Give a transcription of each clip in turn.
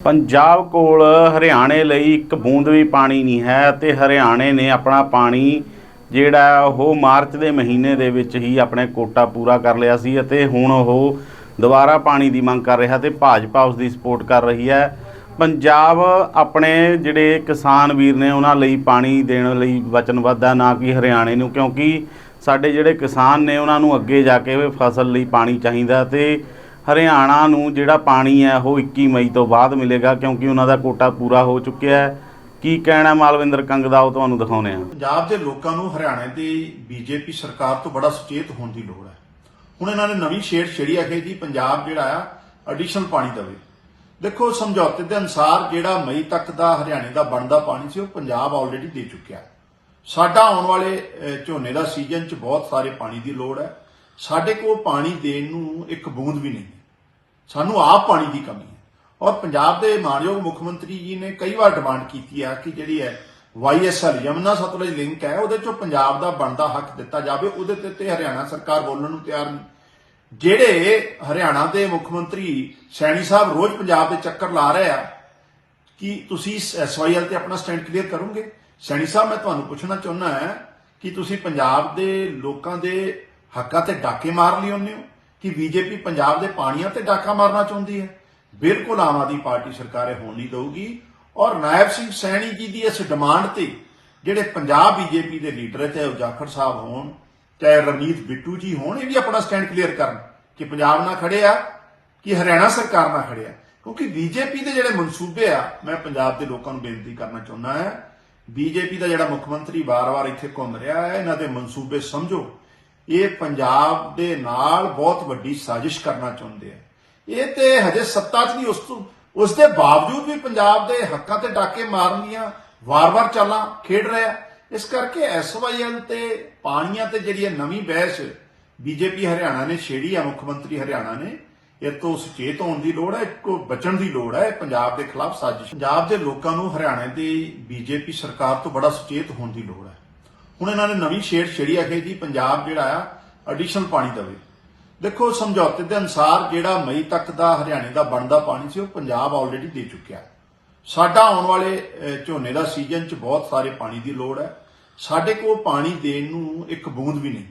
ਪੰਜਾਬ ਕੋਲ ਹਰਿਆਣੇ ਲਈ ਇੱਕ ਬੂੰਦ ਵੀ ਪਾਣੀ ਨਹੀਂ ਹੈ ਤੇ ਹਰਿਆਣੇ ਨੇ ਆਪਣਾ ਪਾਣੀ ਜਿਹੜਾ ਉਹ ਮਾਰਚ ਦੇ ਮਹੀਨੇ ਦੇ ਵਿੱਚ ਹੀ ਆਪਣੇ ਕੋਟਾ ਪੂਰਾ ਕਰ ਲਿਆ ਸੀ ਅਤੇ ਹੁਣ ਉਹ ਦੁਬਾਰਾ ਪਾਣੀ ਦੀ ਮੰਗ ਕਰ ਰਿਹਾ ਤੇ ਭਾਜਪਾ ਉਸ ਦੀ ਸਪੋਰਟ ਕਰ ਰਹੀ ਹੈ। ਪੰਜਾਬ ਆਪਣੇ ਜਿਹੜੇ ਕਿਸਾਨ ਵੀਰ ਨੇ ਉਹਨਾਂ ਲਈ ਪਾਣੀ ਦੇਣ ਲਈ ਵਚਨਬੱਧ ਹੈ, ਨਾ ਕਿ ਹਰਿਆਣੇ ਨੂੰ, ਕਿਉਂਕਿ ਸਾਡੇ ਜਿਹੜੇ ਕਿਸਾਨ ਨੇ ਉਹਨਾਂ ਨੂੰ ਅੱਗੇ ਜਾ ਕੇ ਫਸਲ ਲਈ ਪਾਣੀ ਚਾਹੀਦਾ ਤੇ ਹਰਿਆਣਾ ਨੂੰ ਜਿਹੜਾ ਪਾਣੀ ਹੈ ਉਹ 21 ਮਈ ਤੋਂ ਬਾਅਦ ਮਿਲੇਗਾ ਕਿਉਂਕਿ ਉਹਨਾਂ ਦਾ ਕੋਟਾ ਪੂਰਾ ਹੋ ਚੁੱਕਿਆ ਹੈ। ਕੀ ਕਹਿਣਾ ਮਾਲਵਿੰਦਰ ਕੰਗ ਦਾ, ਉਹ ਤੁਹਾਨੂੰ ਦਿਖਾਉਨੇ ਆ ਪੰਜਾਬ ਦੇ ਲੋਕਾਂ ਨੂੰ ਹਰਿਆਣੇ ਦੀ ਬੀਜੇਪੀ ਸਰਕਾਰ ਤੋਂ ਬੜਾ ਸੁਚੇਤ ਹੋਣ ਦੀ ਲੋੜ ਹੈ। ਹੁਣ ਇਹਨਾਂ ਨੇ ਨਵੀਂ ਸ਼ੇਰ ਛੇੜੀ ਹੈ ਜੀ, ਪੰਜਾਬ ਜਿਹੜਾ ਆ ਐਡੀਸ਼ਨਲ ਪਾਣੀ ਦੇਵੇ। ਦੇਖੋ, ਸਮਝੌਤੇ ਦੇ ਅਨੁਸਾਰ ਜਿਹੜਾ ਮਈ ਤੱਕ ਦਾ ਹਰਿਆਣੇ ਦਾ ਬਣਦਾ ਪਾਣੀ ਸੀ, ਉਹ ਪੰਜਾਬ ਆਲਰੇਡੀ ਦੇ ਚੁੱਕਿਆ। ਸਾਡਾ ਆਉਣ ਵਾਲੇ ਝੋਨੇ ਦਾ ਸੀਜ਼ਨ 'ਚ ਬਹੁਤ ਸਾਰੇ ਪਾਣੀ ਦੀ ਲੋੜ ਹੈ। ਸਾਡੇ ਕੋਲ ਪਾਣੀ ਦੇਣ ਨੂੰ ਇੱਕ ਬੂੰਦ ਵੀ ਨਹੀਂ। ਸਾਨੂੰ ਆਪ ਪਾਣੀ ਦੀ ਕਮੀ ਹੈ। ਔਰ ਪੰਜਾਬ ਦੇ ਮਾਨਯੋਗ ਮੁੱਖ ਮੰਤਰੀ ਜੀ ਨੇ ਕਈ ਵਾਰ ਡਿਮਾਂਡ ਕੀਤੀ ਆ ਕਿ ਜਿਹੜੀ ਹੈ ਵਾਈਐਸਐਲ ਯਮਨਾ ਸਤਲੁਜ ਲਿੰਕ ਹੈ, ਉਹਦੇ ਚੋਂ ਪੰਜਾਬ ਦਾ ਬਣਦਾ ਹੱਕ ਦਿੱਤਾ ਜਾਵੇ, ਉਹਦੇ ਤੇ ਤੇ ਹਰਿਆਣਾ ਸਰਕਾਰ ਬੋਲਣ ਨੂੰ ਤਿਆਰ ਨਹੀਂ। ਜਿਹੜੇ ਹਰਿਆਣਾ ਦੇ ਮੁੱਖ ਮੰਤਰੀ ਸੈਣੀ ਸਾਹਿਬ ਰੋਜ਼ ਪੰਜਾਬ ਦੇ ਚੱਕਰ ਲਾ ਰਹੇ ਆ, ਕਿ ਤੁਸੀਂ ਐਸਵਾਈਐਲ ਤੇ ਆਪਣਾ ਸਟੈਂਡ ਕਲੀਅਰ ਕਰੋਗੇ? ਸੈਣੀ ਸਾਹਿਬ, ਮੈਂ ਤੁਹਾਨੂੰ ਪੁੱਛਣਾ ਚਾਹੁੰਦਾ ਹਾਂ ਕਿ ਤੁਸੀਂ ਪੰਜਾਬ ਦੇ ਲੋਕਾਂ ਦੇ ਹੱਕਾਂ ਤੇ ਡਾਕੇ ਮਾਰ ਲਈ ਹੁੰਦੇ ਹੋ? ਕਿ ਬੀਜੇਪੀ ਪੰਜਾਬ ਦੇ ਪਾਣੀਆਂ ਤੇ ਡਾਕਾ ਮਾਰਨਾ ਚਾਹੁੰਦੀ ਹੈ। ਬਿਲਕੁਲ ਆਮ ਆਦਮੀ ਪਾਰਟੀ ਸਰਕਾਰ ਇਹ ਹੋਣ ਨਹੀਂ ਦਊਗੀ। ਔਰ ਨਾਇਬ ਸਿੰਘ ਸੈਣੀ ਜੀ ਦੀ ਇਸ ਡਿਮਾਂਡ ਤੇ ਜਿਹੜੇ ਪੰਜਾਬ ਬੀਜੇਪੀ ਦੇ ਲੀਡਰ ਹੈ, ਚਾਹੇ ਉਹ ਜਾਖੜ ਸਾਹਿਬ ਹੋਣ, ਚਾਹੇ ਰਵਨੀਤ ਬਿੱਟੂ ਜੀ ਹੋਣ, ਇਹ ਵੀ ਆਪਣਾ ਸਟੈਂਡ ਕਲੀਅਰ ਕਰਨ ਕਿ ਪੰਜਾਬ ਨਾਲ ਖੜੇ ਆ, ਕਿ ਹਰਿਆਣਾ ਸਰਕਾਰ ਨਾਲ ਖੜੇ ਆ। ਕਿਉਂਕਿ ਬੀਜੇਪੀ ਦੇ ਜਿਹੜੇ ਮਨਸੂਬੇ ਆ, ਮੈਂ ਪੰਜਾਬ ਦੇ ਲੋਕਾਂ ਨੂੰ ਬੇਨਤੀ ਕਰਨਾ ਚਾਹੁੰਦਾ ਹਾਂ, ਬੀਜੇਪੀ ਦਾ ਜਿਹੜਾ ਮੁੱਖ ਮੰਤਰੀ ਵਾਰ-ਵਾਰ ਇੱਥੇ ਘੁੰਮ ਰਿਹਾ ਹੈ, ਇਹਨਾਂ ਦੇ ਮਨਸੂਬੇ ਸਮਝੋ। ਇਹ ਪੰਜਾਬ ਦੇ ਨਾਲ ਬਹੁਤ ਵੱਡੀ ਸਾਜ਼ਿਸ਼ ਕਰਨਾ ਚਾਹੁੰਦੇ ਆ। ਇਹ ਤੇ ਹਜੇ ਸੱਤਾ 'ਚ ਨਹੀਂ, ਉਸ ਤੋਂ ਉਸ ਦੇ ਬਾਵਜੂਦ ਵੀ ਪੰਜਾਬ ਦੇ ਹੱਕਾਂ ਤੇ ਡਾਕੇ ਮਾਰਨ ਦੀਆਂ ਵਾਰ-ਵਾਰ ਚਾਲਾਂ ਖੇਡ ਰਿਹਾ ਇਸ ਕਰਕੇ ਐਸਵਾਈਐਲ ਤੇ ਪਾਣੀਆਂ ਤੇ ਜਿਹੜੀ ਇਹ ਨਵੀਂ ਬਹਿਸ ਬੀਜੇਪੀ ਹਰਿਆਣਾ ਨੇ ਛੇੜੀ ਆ, ਮੁੱਖ ਮੰਤਰੀ ਹਰਿਆਣਾ ਨੇ, ਇਹ ਤੋਂ ਸੁਚੇਤ ਹੋਣ ਦੀ ਲੋੜ ਹੈ, ਇੱਕੋ ਬਚਣ ਦੀ ਲੋੜ ਹੈ ਪੰਜਾਬ ਦੇ ਖਿਲਾਫ ਸਾਜ਼ਿਸ਼। ਪੰਜਾਬ ਦੇ ਲੋਕਾਂ ਨੂੰ ਹਰਿਆਣੇ ਦੀ ਬੀਜੇਪੀ ਸਰਕਾਰ ਤੋਂ ਬੜਾ ਸੁਚੇਤ ਹੋਣ ਦੀ ਲੋੜ ਹੈ। ਹੁਣ ਇਹਨਾਂ ਨੇ ਨਵੀਂ ਸ਼ੇਰ ਛੇੜੀ ਹੈ ਜੀ, ਪੰਜਾਬ ਜਿਹੜਾ ਆ ਐਡੀਸ਼ਨਲ ਪਾਣੀ ਦੇਵੇ। ਦੇਖੋ, ਸਮਝੌਤੇ ਦੇ ਅਨੁਸਾਰ ਜਿਹੜਾ ਮਈ ਤੱਕ ਦਾ ਹਰਿਆਣੇ ਦਾ ਬਣਦਾ ਪਾਣੀ ਸੀ, ਉਹ ਪੰਜਾਬ ਆਲਰੇਡੀ ਦੇ ਚੁੱਕਿਆ। ਸਾਡਾ ਆਉਣ ਵਾਲੇ ਝੋਨੇ ਦਾ ਸੀਜ਼ਨ 'ਚ ਬਹੁਤ ਸਾਰੇ ਪਾਣੀ ਦੀ ਲੋੜ ਹੈ। ਸਾਡੇ ਕੋਲ ਪਾਣੀ ਦੇਣ ਨੂੰ ਇੱਕ ਬੂੰਦ ਵੀ ਨਹੀਂ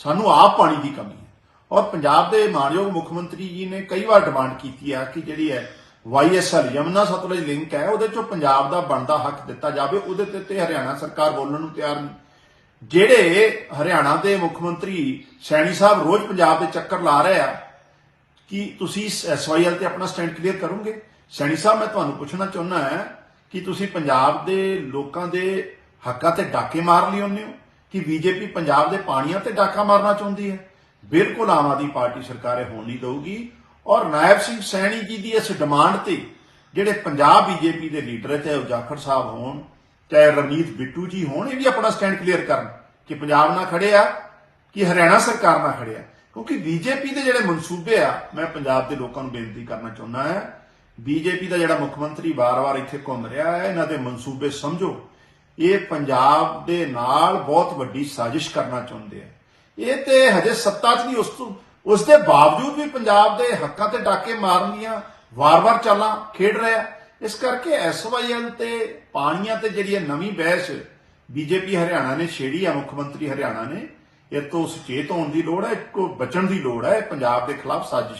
ਸਾਨੂੰ ਆਪ ਪਾਣੀ ਦੀ ਕਮੀ ਹੈ। ਔਰ ਪੰਜਾਬ ਦੇ ਮਾਨਯੋਗ ਮੁੱਖ ਮੰਤਰੀ ਜੀ ਨੇ ਕਈ ਵਾਰ ਡਿਮਾਂਡ ਕੀਤੀ ਆ ਕਿ ਜਿਹੜੀ ਹੈ ਵਾਈਐਸਐਲ ਯਮਨਾ ਸਤਲੁਜ ਲਿੰਕ ਹੈ, ਉਹਦੇ ਚੋਂ ਪੰਜਾਬ ਦਾ ਬਣਦਾ ਹੱਕ ਦਿੱਤਾ ਜਾਵੇ, ਉਹਦੇ ਤੇ ਤੇ ਹਰਿਆਣਾ ਸਰਕਾਰ ਬੋਲਣ ਨੂੰ ਤਿਆਰ ਨਹੀਂ। ਜਿਹੜੇ ਹਰਿਆਣਾ ਦੇ ਮੁੱਖ ਮੰਤਰੀ ਸੈਣੀ ਸਾਹਿਬ ਰੋਜ਼ ਪੰਜਾਬ ਦੇ ਚੱਕਰ ਲਾ ਰਹੇ ਆ, ਕਿ ਤੁਸੀਂ ਐਸਵਾਈਐਲ ਤੇ ਆਪਣਾ ਸਟੈਂਡ ਕਲੀਅਰ ਕਰੋਗੇ? ਸੈਣੀ ਸਾਹਿਬ, ਮੈਂ ਤੁਹਾਨੂੰ ਪੁੱਛਣਾ ਚਾਹੁੰਦਾ ਹਾਂ ਕਿ ਤੁਸੀਂ ਪੰਜਾਬ ਦੇ ਲੋਕਾਂ ਦੇ ਹੱਕਾਂ ਤੇ ਡਾਕੇ ਮਾਰ ਲਈ ਹੁੰਦੇ ਹੋ? ਕਿ ਬੀਜੇਪੀ ਪੰਜਾਬ ਦੇ ਪਾਣੀਆਂ ਤੇ ਡਾਕਾ ਮਾਰਨਾ ਚਾਹੁੰਦੀ ਹੈ? ਬਿਲਕੁਲ ਆਮ ਆਦਮੀ ਪਾਰਟੀ ਸਰਕਾਰ ਇਹ ਹੋਣ ਨਹੀਂ ਦਊਗੀ। ਔਰ ਨਾਇਬ ਸਿੰਘ ਸੈਣੀ ਜੀ ਦੀ ਇਸ ਡਿਮਾਂਡ ਤੇ ਜਿਹੜੇ ਪੰਜਾਬ ਬੀਜੇਪੀ ਦੇ ਲੀਡਰ ਹੈ ਚਾਹੇ ਉਹ ਜਾਖੜ ਸਾਹਿਬ ਹੋਣ, ਚਾਹੇ ਰਵਨੀਤ ਬਿੱਟੂ ਜੀ ਹੋਣ, ਇਹ ਵੀ ਆਪਣਾ ਸਟੈਂਡ ਕਲੀਅਰ ਕਰਨ ਕਿ ਪੰਜਾਬ ਨਾਲ ਖੜੇ ਆ, ਕਿ ਹਰਿਆਣਾ ਸਰਕਾਰ ਨਾਲ ਖੜੇ ਆ। ਕਿਉਂਕਿ ਬੀਜੇਪੀ ਦੇ ਜਿਹੜੇ ਮਨਸੂਬੇ ਆ, ਮੈਂ ਪੰਜਾਬ ਦੇ ਲੋਕਾਂ ਨੂੰ ਬੇਨਤੀ ਕਰਨਾ ਚਾਹੁੰਦਾ ਹਾਂ, ਬੀਜੇਪੀ ਦਾ ਜਿਹੜਾ ਮੁੱਖ ਮੰਤਰੀ ਵਾਰ-ਵਾਰ ਇੱਥੇ ਘੁੰਮ ਰਿਹਾ ਹੈ, ਇਹਨਾਂ ਦੇ ਮਨਸੂਬੇ ਸਮਝੋ। ਇਹ ਪੰਜਾਬ ਦੇ ਨਾਲ ਬਹੁਤ ਵੱਡੀ ਸਾਜ਼ਿਸ਼ ਕਰਨਾ ਚਾਹੁੰਦੇ ਆ। ਇਹ ਤੇ ਹਜੇ ਸੱਤਾ 'ਚ ਨਹੀਂ, ਉਸ ਤੋਂ ਉਸ ਦੇ ਬਾਵਜੂਦ ਵੀ ਪੰਜਾਬ ਦੇ ਹੱਕਾਂ ਤੇ ਡਾਕੇ ਮਾਰਨ ਦੀਆਂ ਵਾਰ-ਵਾਰ ਚਾਲਾਂ ਖੇਡ ਰਿਹਾ ਇਸ ਕਰਕੇ ਐਸਵਾਈਐਲ ਤੇ ਪਾਣੀਆਂ ਤੇ ਜਿਹੜੀ ਇਹ ਨਵੀਂ ਬਹਿਸ ਬੀਜੇਪੀ ਹਰਿਆਣਾ ਨੇ ਛੇੜੀ ਆ, ਮੁੱਖ ਮੰਤਰੀ ਹਰਿਆਣਾ ਨੇ, ਇਹ ਤੋਂ ਸੁਚੇਤ ਹੋਣ ਦੀ ਲੋੜ ਹੈ, ਇੱਕੋ ਬਚਣ ਦੀ ਲੋੜ ਹੈ ਪੰਜਾਬ ਦੇ ਖਿਲਾਫ ਸਾਜ਼ਿਸ਼